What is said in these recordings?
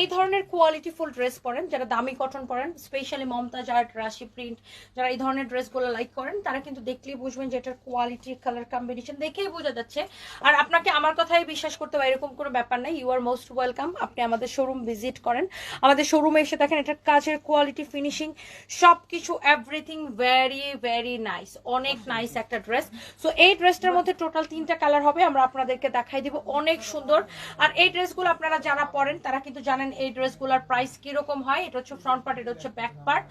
এই ধরনের quality full dress পরেন, যারা দামি কটন পরেন স্পেশালি মমতাজ আর্ট রাশি প্রিন্ট যারা এই ধরনের ড্রেসগুলো লাইক করেন, তারা কিন্তু দেখলেই বুঝবেন যে এটার কোয়ালিটি কালার কম্বিনেশন দেখেই বোঝা যাচ্ছে। আর আপনাকে আমার কথাই বিশ্বাস করতে হবে এরকম কোনো ব্যাপার নাই। ইউ আর মোস্ট ওয়েলকাম আপনি আমাদের শোরুম ভিজিট করেন। আমাদের শোরুমে এসে দেখেন, এটার কাজের কোয়ালিটি ফিনিশিং সব কিছু এভরিথিং ভেরি ভেরি নাইস অনেক নাইস একটা ড্রেস সো এই ড্রেসটার মধ্যে টোটাল তিনটা কালার হবে। আমরা আপনাদেরকে দেখাই দিব। অনেক সুন্দর। আর এই ড্রেসগুলো আপনারা যারা পরেন, তারা কিন্তু জানেন এই ড্রেসগুলোর প্রাইস কীরকম হয়? এটা হচ্ছে ফ্রন্ট পার্ট এটা হচ্ছে ব্যাক পার্ট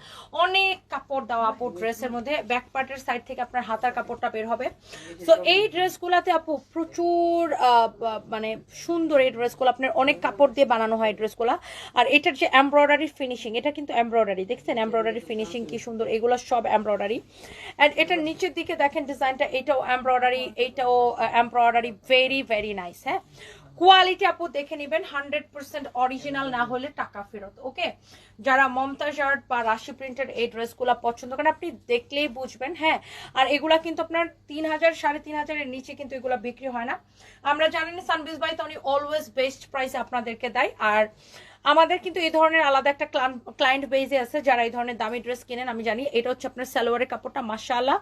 অনেক কাপড় দেওয়া আপু ড্রেসের মধ্যে। ব্যাক পার্টের সাইড থেকে আপনার হাতার কাপড়টা বের হবে। সো এই ড্রেসগুলোতে আপু প্রচুর মানে সুন্দর এই ড্রেসগুলো। আপনার অনেক কাপড় দিয়ে বানানো হয় ড্রেসগুলো। আর এটার যে এমব্রয়ডারি ফিনিশিং এটা কিন্তু এমব্রয়ডারি দেখছেন? এমব্রয়ডারি ফিনিশিং কি সুন্দর? এগুলো সব এমব্রয়ডারি অ্যান্ড এটার নিচের দিকে দেখেন ডিজাইনটা এটাও এমব্রয়ডারি এইটাও এমব্রয়ডারি ভেরি ভেরি নাইস হ্যাঁ? কোয়ালিটি আপু দেখে নেবেন হান্ড্রেড পার্সেন্ট অরিজিনাল না হলে টাকা ফেরত ওকে যারা মমতা শার্ট বা রাশি প্রিন্টের এই ড্রেসগুলো পছন্দ করেন, আপনি দেখলেই বুঝবেন হ্যাঁ? আর এগুলা কিন্তু আপনার তিন হাজার, সাড়ে তিন হাজারের নিচে কিন্তু এগুলো বিক্রি হয় না। আমরা জানি না সানবিজ ভাই তো উনি অলওয়েজ বেস্ট প্রাইস আপনাদেরকে দেয়। আর আমাদের কিন্তু এই ধরনের আলাদা একটা ক্লায়েন্ট বেজে আছে যারা এই ধরনের দামি ড্রেস কেনেন, আমি জানি এটা হচ্ছে আপনার সালোয়ারের কাপড়টা মাসা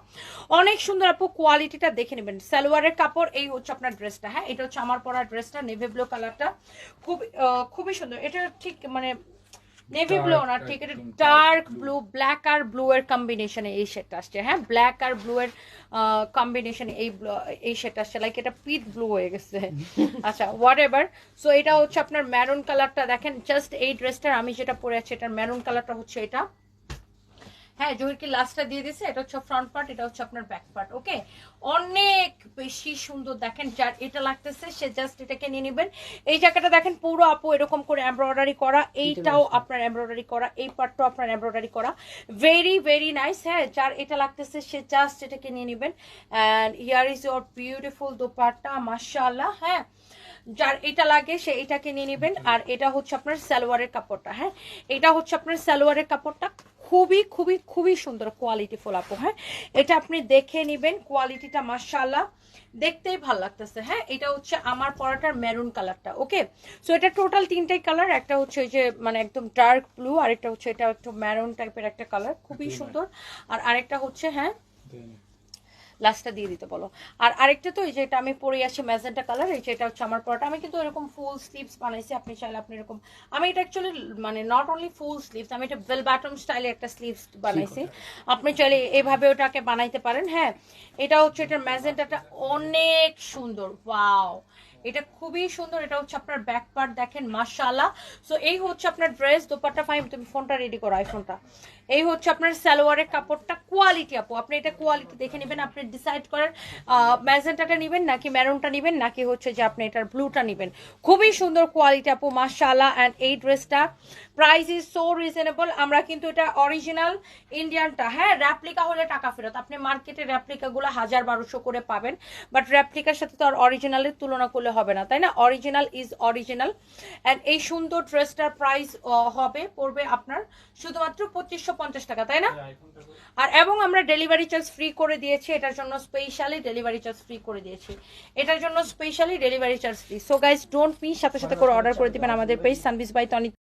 অনেক সুন্দর আপু কোয়ালিটিটা দেখে নেবেন। সালোয়ারের কাপড়, এই হচ্ছে আপনার ড্রেসটা হ্যাঁ? এটা হচ্ছে আমার পরার ড্রেসটা নেভি ব্লু কালারটা খুব খুবই সুন্দর। এটা ঠিক মানে নেভি ব্লু না ঠিক এটা ডার্ক ব্লু ব্ল্যাক আর ব্লু এর কম্বিনেশনে এই শেডটা আসছে হ্যাঁ? ব্ল্যাক আর ব্লু এর কম্বিনেশন এই এই শেডটা আসছে লাইক এটা পিট ব্লু হয়ে গেছে। আচ্ছা হোয়াট এভার সো এটা হচ্ছে আপনার ম্যারুন কালারটা দেখেন জাস্ট এই ড্রেসটার আমি যেটা পরে আছি এটার ম্যারুন কালারটা হচ্ছে এটা। হ্যাঁ জহির কি লাস্টটা দিয়ে দিছে এটা হচ্ছে ফ্রন্ট পার্ট এটা হচ্ছে আপনার ব্যাক পার্ট ওকে অনেক বেশি সুন্দর দেখেন যার এটা লাগতেছে সে জাস্ট এটাকে নিয়ে নেবেন। এই জায়গাটা দেখেন পুরো আপু এরকম করে এমব্রয়ডারি করা এইটাও আপনার এমব্রয়ডারি করা এই পার্টটাও আপনার এমব্রয়ডারি করা। ভেরি ভেরি নাইস হ্যাঁ যার এটা লাগতেছে সে জাস্ট এটাকে নিয়ে নেবেন। And here is your beautiful dupatta মাশাআল্লাহ হ্যাঁ। যার এটা লাগে সে এটাকে নিয়ে নেবেন। আর এটা হচ্ছে আপনার সালোয়ারের কাপড়টা হ্যাঁ? এটা হচ্ছে আপনার সালোয়ারের কাপড়টা। খুবই খুবই খুবই সুন্দর কোয়ালিটি ফুল আপু হ্যাঁ? এটা আপনি দেখে নেবেন কোয়ালিটিটা মাশাআল্লাহ। দেখতেই ভালো লাগতেছে হ্যাঁ? এটা হচ্ছে আমার পরাটার মেরুন কালারটা ওকে সো এটা টোটাল তিনটাই কালার একটা হচ্ছে ওই যে মানে একদম ডার্ক ব্লু আর একটা হচ্ছে এটা একটু মেরুন টাইপের একটা কালার খুবই সুন্দর। আর আরেকটা হচ্ছে হ্যাঁ? লাস্টটা দিয়ে দিতে বলো। আর আরেকটা তো এই যেটা আমি পরে আসি ম্যাজেন্টা কালার এই যেটা হচ্ছে আমার পরটা। আমি কিন্তু এরকম ফুল স্লিভস বানাইছি আপনি চাইলে আপনি এরকম আমি এটা অ্যাকচুয়ালি মানে নট অনলি ফুল স্লিভস আমি এটা বেল বাটম স্টাইলে একটা স্লিভস বানাইছি। আপনি চাইলে এইভাবে ওটাকে বানাইতে পারেন হ্যাঁ। এটা হচ্ছে এটার ম্যাজেন্টাটা অনেক সুন্দর ওয়াও এটা খুবই সুন্দর এটা হচ্ছে আপনার ব্যাক পার্ট দেখেন মাশাআল্লাহ। সো এই হচ্ছে আপনার ড্রেস দোপাট্টা ফাইভ তুমি ফোনটা রেডি করো আইফোনটা এই হচ্ছে আপনার সালোয়ারের কাপড়টা কোয়ালিটি আপু আপনি এটা কোয়ালিটি দেখে নেবেন আপনি ডিসাইড করেন ম্যাজেন্টাটা নেবেন নাকি ম্যারুনটা নেবেন নাকি হচ্ছে যে আপনি এটার ব্লুটা নেবেন। খুবই সুন্দর কোয়ালিটি আপু মাশাআল্লাহ অ্যান্ড এই ড্রেসটা প্রাইস ইজ সো রিজনেবল আমরা কিন্তু এটা অরিজিনাল ইন্ডিয়ানটা হ্যাঁ র্যাপ্লিকা হলে টাকা ফেরত। আপনি মার্কেটে র্যাপ্লিকাগুলো হাজার বারোশো করে পাবেন। বাট র্যাপ্লিকার সাথে তো আর অরিজিনালের তুলনা করলে হবে না তাই না? অরিজিনাল ইজ অরিজিনাল অ্যান্ড এই সুন্দর ড্রেসটার প্রাইস হবে পড়বে আপনার শুধুমাত্র পঁচিশশো পঞ্চাশ টাকা তাই না? আর এবং আমরা ডেলিভারি চার্জ ফ্রি করে দিয়েছি এটার জন্য স্পেশালি ডেলিভারি চার্জ ফ্রি করে দিয়েছি। এটার জন্য specially delivery charge free so guys don't miss সাথে সাথে করে অর্ডার করে দিবেন আমাদের পেজ সানবিস বাই তনি